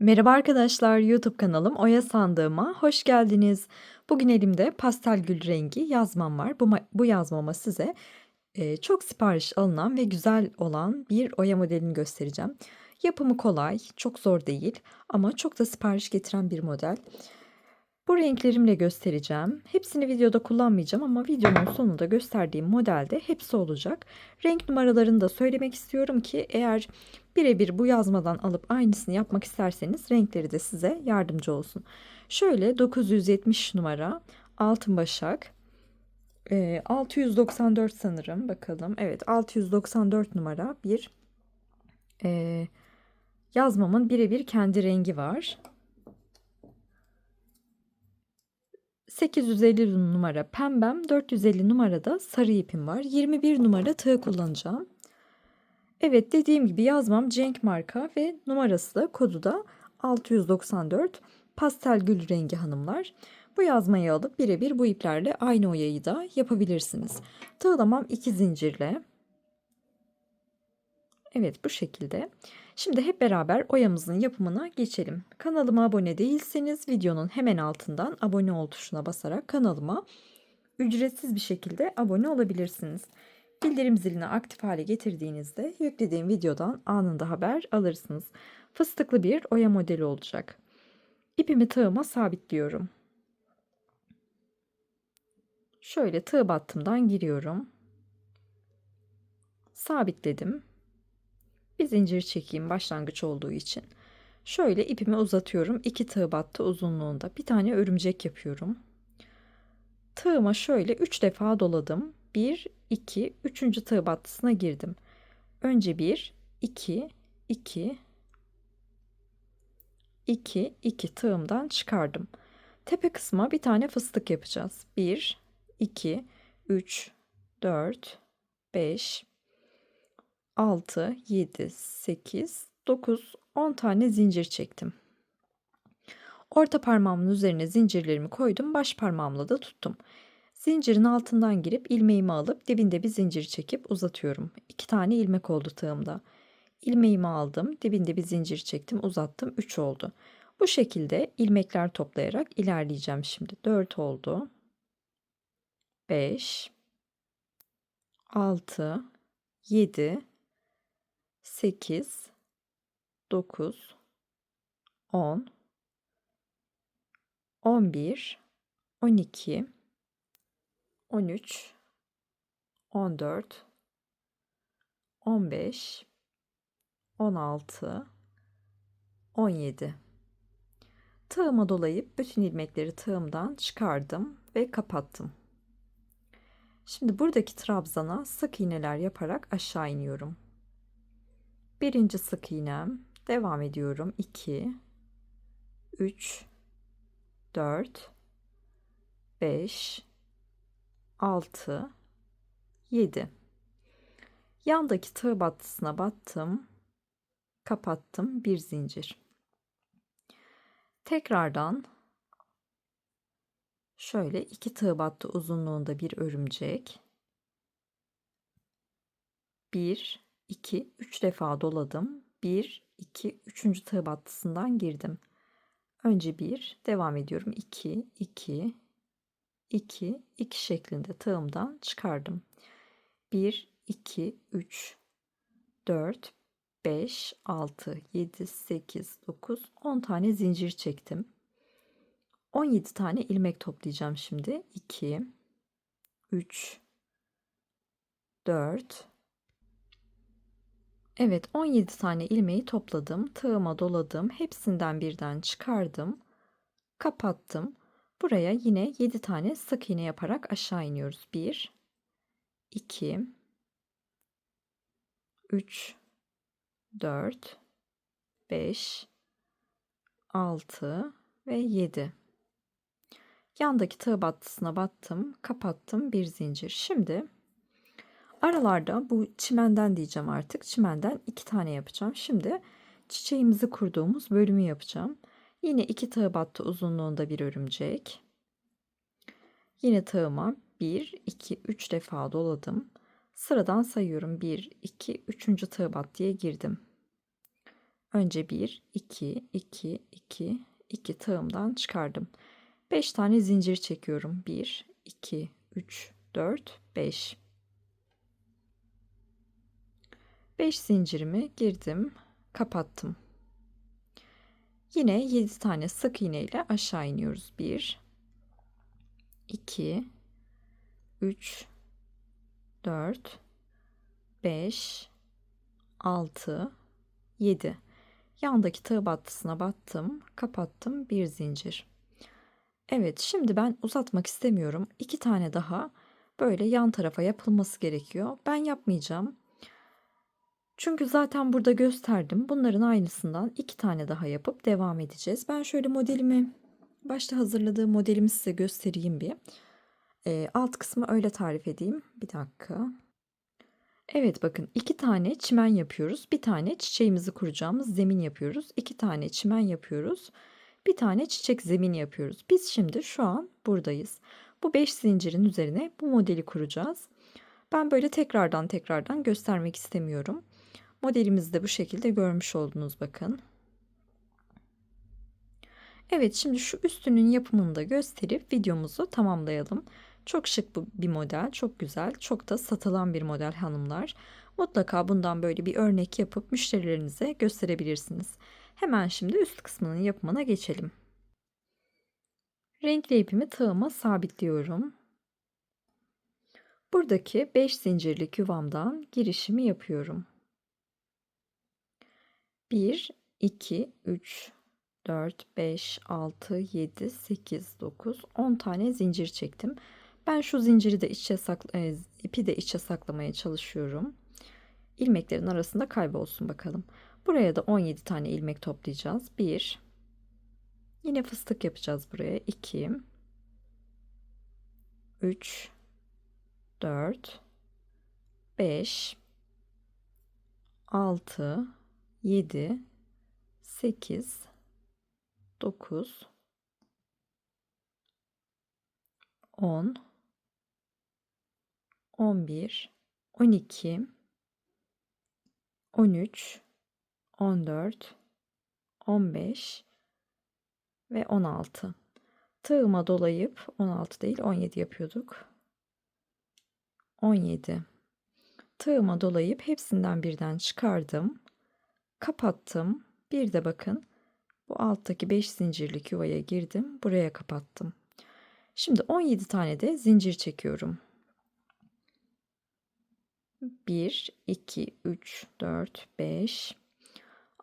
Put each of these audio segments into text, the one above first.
Merhaba arkadaşlar, YouTube kanalım Oya Sandığıma hoş geldiniz. Bugün elimde pastel gül rengi yazmam var. Bu, bu yazmama size e, çok sipariş alınan ve güzel olan bir oya modelini göstereceğim. Yapımı kolay, çok zor değil ama çok da sipariş getiren bir model. Bu renklerimle göstereceğim. Hepsini videoda kullanmayacağım ama videonun sonunda gösterdiğim modelde hepsi olacak. Renk numaralarını da söylemek istiyorum ki eğer birebir bu yazmadan alıp aynısını yapmak isterseniz renkleri de size yardımcı olsun. Şöyle 970 numara altın başak. E, 694 sanırım bakalım. Evet 694 numara bir e, yazmamın birebir kendi rengi var. 850 numara pembem, 450 numarada sarı ipim var. 21 numara tığ kullanacağım. Evet dediğim gibi yazmam Cenk marka ve numarası da kodu da 694 pastel gül rengi hanımlar. Bu yazmayı alıp birebir bu iplerle aynı oyayı da yapabilirsiniz. Tığlamam iki zincirle. Evet bu şekilde. Şimdi hep beraber oyamızın yapımına geçelim. Kanalıma abone değilseniz videonun hemen altından abone ol tuşuna basarak kanalıma ücretsiz bir şekilde abone olabilirsiniz. Bildirim zilini aktif hale getirdiğinizde yüklediğim videodan anında haber alırsınız. Fıstıklı bir oya modeli olacak. İpimi tığıma sabitliyorum. Şöyle tığ battımdan giriyorum. Sabitledim. Bir zincir çekeyim başlangıç olduğu için. Şöyle ipimi uzatıyorum. İki tığ battı uzunluğunda. Bir tane örümcek yapıyorum. Tığıma şöyle 3 defa doladım. 1, 2, 3. tığ battısına girdim. Önce 1, 2, 2, 2, 2 tığımdan çıkardım. Tepe kısma bir tane fıstık yapacağız. 1, 2, 3, 4, 5, 6, 7, 8, 9, 10 tane zincir çektim. Orta parmağımın üzerine zincirlerimi koydum. Baş parmağımla da tuttum. Zincirin altından girip ilmeğimi alıp dibinde bir zincir çekip uzatıyorum. İki tane ilmek oldu tığımda. İlmeğimi aldım, dibinde bir zincir çektim, uzattım. 3 oldu. Bu şekilde ilmekler toplayarak ilerleyeceğim şimdi. 4 oldu. 5 6 7 8 9 10 11 12 13 14 15 16 17 Tığıma dolayıp bütün ilmekleri tığımdan çıkardım ve kapattım. Şimdi buradaki trabzana sık iğneler yaparak aşağı iniyorum. Birinci sık iğnem, devam ediyorum. 2 3 4 5 6 7 Yandaki tığ battısına battım. Kapattım bir zincir. Tekrardan şöyle iki tığ battı uzunluğunda bir örümcek. 1 2 3 defa doladım. 1 2 3. tığ battısından girdim. Önce 1 devam ediyorum. 2 2 2 2 şeklinde tığımdan çıkardım. 1 2 3 4 5 6 7 8 9 10 tane zincir çektim. 17 tane ilmek toplayacağım şimdi. 2 3 4 Evet 17 tane ilmeği topladım. Tığıma doladım. Hepsinden birden çıkardım. Kapattım. Buraya yine 7 tane sık iğne yaparak aşağı iniyoruz. 1 2 3 4 5 6 ve 7 yandaki tığ battısına battım kapattım bir zincir. Şimdi aralarda bu çimenden diyeceğim artık çimenden iki tane yapacağım. Şimdi çiçeğimizi kurduğumuz bölümü yapacağım Yine iki tığ battı uzunluğunda bir örümcek. Yine tığıma 1, 2, 3 defa doladım. Sıradan sayıyorum. 1, 2, 3. tığ bat diye girdim. Önce 1, 2, 2, 2, 2 tığımdan çıkardım. 5 tane zincir çekiyorum. 1, 2, 3, 4, 5. 5 zincirimi girdim, kapattım. Yine 7 tane sık iğne ile aşağı iniyoruz. 1 2 3 4 5 6 7 Yandaki tığ battısına battım, kapattım bir zincir. Evet, şimdi ben uzatmak istemiyorum. İki tane daha böyle yan tarafa yapılması gerekiyor. Ben yapmayacağım. Çünkü zaten burada gösterdim. Bunların aynısından iki tane daha yapıp devam edeceğiz. Ben şöyle modelimi, başta hazırladığım modelimi size göstereyim bir. E, alt kısmı öyle tarif edeyim. Bir dakika. Evet bakın iki tane çimen yapıyoruz. Bir tane çiçeğimizi kuracağımız zemin yapıyoruz. İki tane çimen yapıyoruz. Bir tane çiçek zemin yapıyoruz. Biz şimdi şu an buradayız. Bu beş zincirin üzerine bu modeli kuracağız. Ben böyle tekrardan tekrardan göstermek istemiyorum. Modelimizi de bu şekilde görmüş oldunuz bakın. Evet şimdi şu üstünün yapımını da gösterip videomuzu tamamlayalım. Çok şık bir model, çok güzel, çok da satılan bir model hanımlar. Mutlaka bundan böyle bir örnek yapıp müşterilerinize gösterebilirsiniz. Hemen şimdi üst kısmının yapımına geçelim. Renkli ipimi tığıma sabitliyorum. Buradaki 5 zincirlik yuvamdan girişimi yapıyorum. 1, 2, 3, 4, 5, 6, 7, 8, 9, 10 tane zincir çektim. Ben şu zinciri de içe sakla, e, ipi de içe saklamaya çalışıyorum. İlmeklerin arasında kaybolsun bakalım. Buraya da 17 tane ilmek toplayacağız. 1 Yine fıstık yapacağız buraya. 2 3 4 5 6 7 8 9 10 11 12 13 14 15 ve 16 tığıma dolayıp 16 değil 17 yapıyorduk. 17 tığıma dolayıp hepsinden birden çıkardım kapattım. Bir de bakın bu alttaki 5 zincirlik yuvaya girdim buraya kapattım. Şimdi 17 tane de zincir çekiyorum. 1 2 3 4 5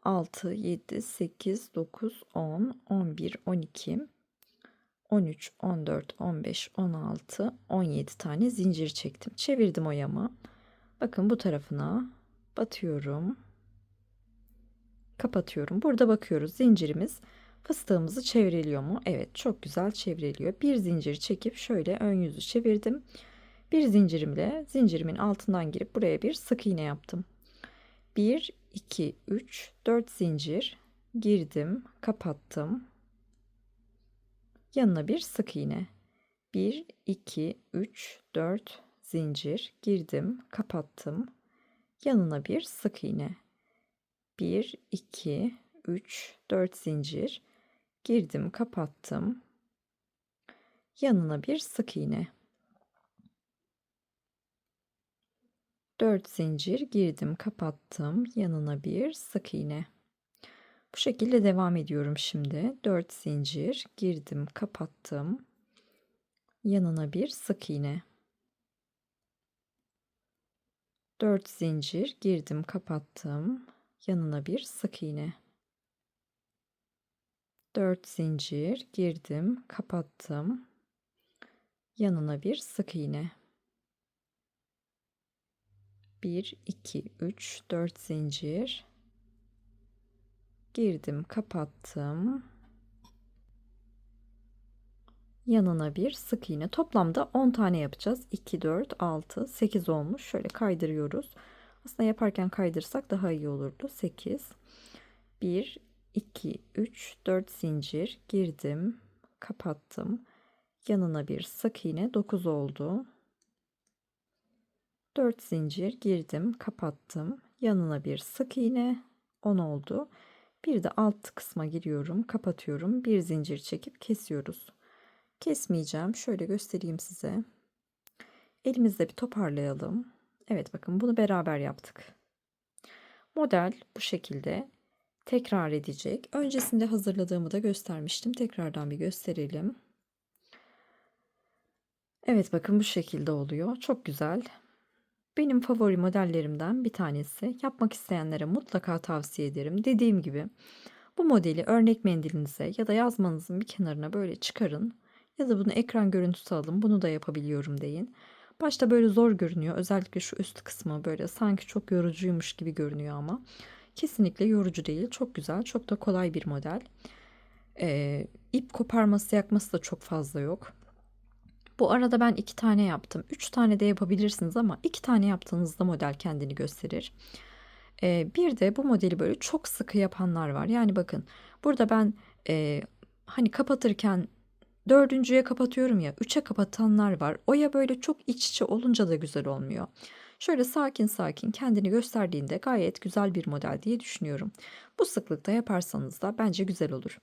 6 7 8 9 10 11 12 13 14 15 16 17 tane zincir çektim. Çevirdim oyamı bakın bu tarafına batıyorum kapatıyorum burada bakıyoruz zincirimiz fıstığımızı çevriliyor mu evet çok güzel çevriliyor bir zincir çekip şöyle ön yüzü çevirdim bir zincirimle zincirimin altından girip buraya bir sık iğne yaptım. 1 2 3 4 zincir girdim, kapattım. Yanına bir sık iğne. 1 2 3 4 zincir girdim, kapattım. Yanına bir sık iğne. 1 2 3 4 zincir. Girdim, kapattım. Yanına bir sık iğne. 4 zincir girdim kapattım. Yanına bir sık iğne. Bu şekilde devam ediyorum şimdi. 4 zincir girdim kapattım. Yanına bir sık iğne. 4 zincir girdim kapattım yanına bir sık iğne. 4 zincir girdim kapattım. Yanına bir sık iğne. 1 2 3 4 zincir. Girdim kapattım. Yanına bir sık iğne. Toplamda 10 tane yapacağız. 2 4 6 8 olmuş. Şöyle kaydırıyoruz aslında yaparken kaydırsak daha iyi olurdu 8 1 2 3 4 zincir girdim kapattım yanına bir sık iğne 9 oldu 4 zincir girdim kapattım yanına bir sık iğne 10 oldu Bir de alt kısma giriyorum, kapatıyorum. Bir zincir çekip kesiyoruz. Kesmeyeceğim. Şöyle göstereyim size. Elimizde bir toparlayalım. Evet bakın bunu beraber yaptık. Model bu şekilde tekrar edecek. Öncesinde hazırladığımı da göstermiştim. Tekrardan bir gösterelim. Evet bakın bu şekilde oluyor. Çok güzel. Benim favori modellerimden bir tanesi. Yapmak isteyenlere mutlaka tavsiye ederim. Dediğim gibi bu modeli örnek mendilinize ya da yazmanızın bir kenarına böyle çıkarın. Ya da bunu ekran görüntüsü alın. Bunu da yapabiliyorum deyin. Başta böyle zor görünüyor. Özellikle şu üst kısmı böyle sanki çok yorucuymuş gibi görünüyor ama kesinlikle yorucu değil. Çok güzel, çok da kolay bir model. Ee, ip koparması, yakması da çok fazla yok. Bu arada ben iki tane yaptım. Üç tane de yapabilirsiniz ama iki tane yaptığınızda model kendini gösterir. Ee, bir de bu modeli böyle çok sıkı yapanlar var. Yani bakın burada ben e, hani kapatırken dördüncüye kapatıyorum ya üçe kapatanlar var. Oya böyle çok iç içe olunca da güzel olmuyor. Şöyle sakin sakin kendini gösterdiğinde gayet güzel bir model diye düşünüyorum. Bu sıklıkta yaparsanız da bence güzel olur.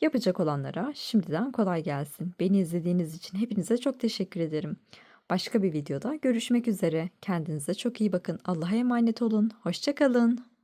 Yapacak olanlara şimdiden kolay gelsin. Beni izlediğiniz için hepinize çok teşekkür ederim. Başka bir videoda görüşmek üzere. Kendinize çok iyi bakın. Allah'a emanet olun. Hoşçakalın.